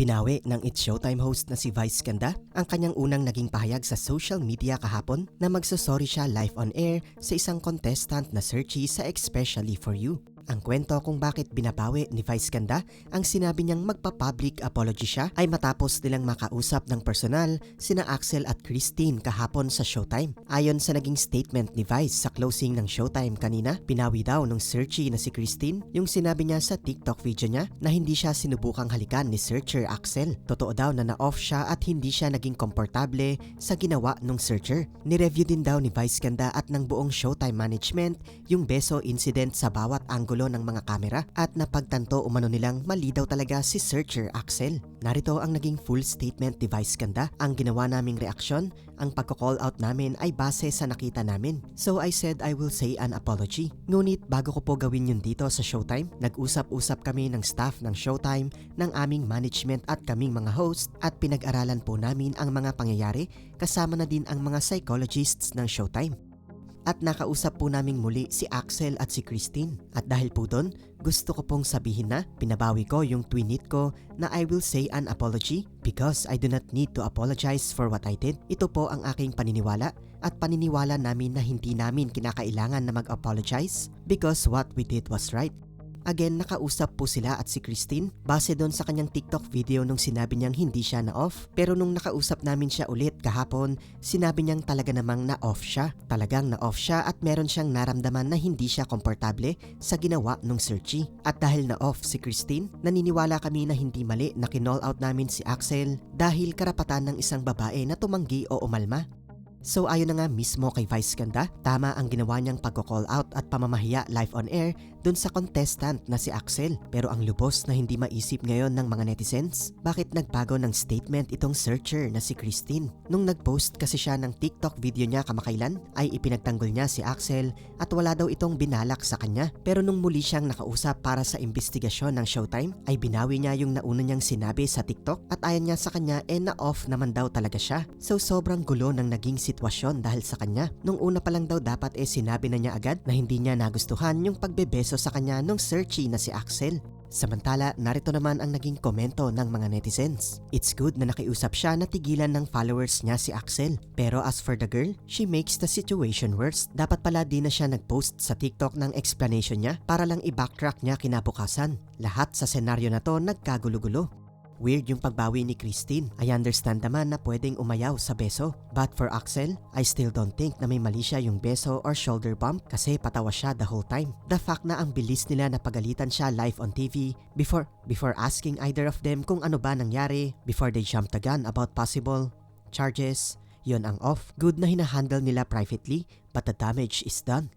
Binawi ng It's Showtime host na si Vice Ganda ang kanyang unang naging pahayag sa social media kahapon na magsasorry siya live on air sa isang contestant na searchy sa Especially For You. Ang kwento kung bakit binabawi ni Vice Ganda ang sinabi niyang magpa-public apology siya ay matapos nilang makausap ng personal sina Axel at Christine kahapon sa Showtime. Ayon sa naging statement ni Vice sa closing ng Showtime kanina, pinawi daw ng searchy na si Christine yung sinabi niya sa TikTok video niya na hindi siya sinubukang halikan ni searcher Axel. Totoo daw na na-off siya at hindi siya naging komportable sa ginawa ng searcher. Nireview din daw ni Vice Ganda at ng buong Showtime management yung beso incident sa bawat anggulo ng mga kamera at napagtanto umano nilang mali daw talaga si searcher Axel. Narito ang naging full statement ni Vice Ganda. Ang ginawa naming reaksyon, ang pagko-call out namin ay base sa nakita namin. So I said I will say an apology. Ngunit bago ko po gawin yun dito sa Showtime, nag-usap-usap kami ng staff ng Showtime, ng aming management at kaming mga host at pinag-aralan po namin ang mga pangyayari kasama na din ang mga psychologists ng Showtime. At nakausap po naming muli si Axel at si Christine. At dahil po doon, gusto ko pong sabihin na pinabawi ko yung twinit ko na I will say an apology because I do not need to apologize for what I did. Ito po ang aking paniniwala at paniniwala namin na hindi namin kinakailangan na mag-apologize because what we did was right. Again, nakausap po sila at si Christine base doon sa kanyang TikTok video nung sinabi niyang hindi siya na-off. Pero nung nakausap namin siya ulit kahapon, sinabi niyang talaga namang na-off siya. Talagang na-off siya at meron siyang naramdaman na hindi siya komportable sa ginawa nung searchy. At dahil na-off si Christine, naniniwala kami na hindi mali na kinall out namin si Axel dahil karapatan ng isang babae na tumanggi o umalma. So ayon na nga mismo kay Vice Ganda, tama ang ginawa niyang pagko-call out at pamamahiya live on air dun sa contestant na si Axel. Pero ang lubos na hindi maisip ngayon ng mga netizens, bakit nagbago ng statement itong searcher na si Christine? Nung nag-post kasi siya ng TikTok video niya kamakailan, ay ipinagtanggol niya si Axel at wala daw itong binalak sa kanya. Pero nung muli siyang nakausap para sa investigasyon ng Showtime, ay binawi niya yung nauna niyang sinabi sa TikTok at ayon niya sa kanya eh na-off naman daw talaga siya. So sobrang gulo ng naging sitwasyon dahil sa kanya. Nung una pa lang daw dapat eh sinabi na niya agad na hindi niya nagustuhan yung pagbebeso sa kanya nung searchy na si Axel. Samantala, narito naman ang naging komento ng mga netizens. It's good na nakiusap siya na tigilan ng followers niya si Axel. Pero as for the girl, she makes the situation worse. Dapat pala di na siya nag-post sa TikTok ng explanation niya para lang i-backtrack niya kinabukasan. Lahat sa senaryo na to nagkagulo-gulo. Weird yung pagbawi ni Christine. I understand naman na pwedeng umayaw sa beso. But for Axel, I still don't think na may mali siya yung beso or shoulder bump kasi patawa siya the whole time. The fact na ang bilis nila na pagalitan siya live on TV before before asking either of them kung ano ba nangyari before they jumped the gun about possible charges, yon ang off. Good na hinahandle nila privately but the damage is done.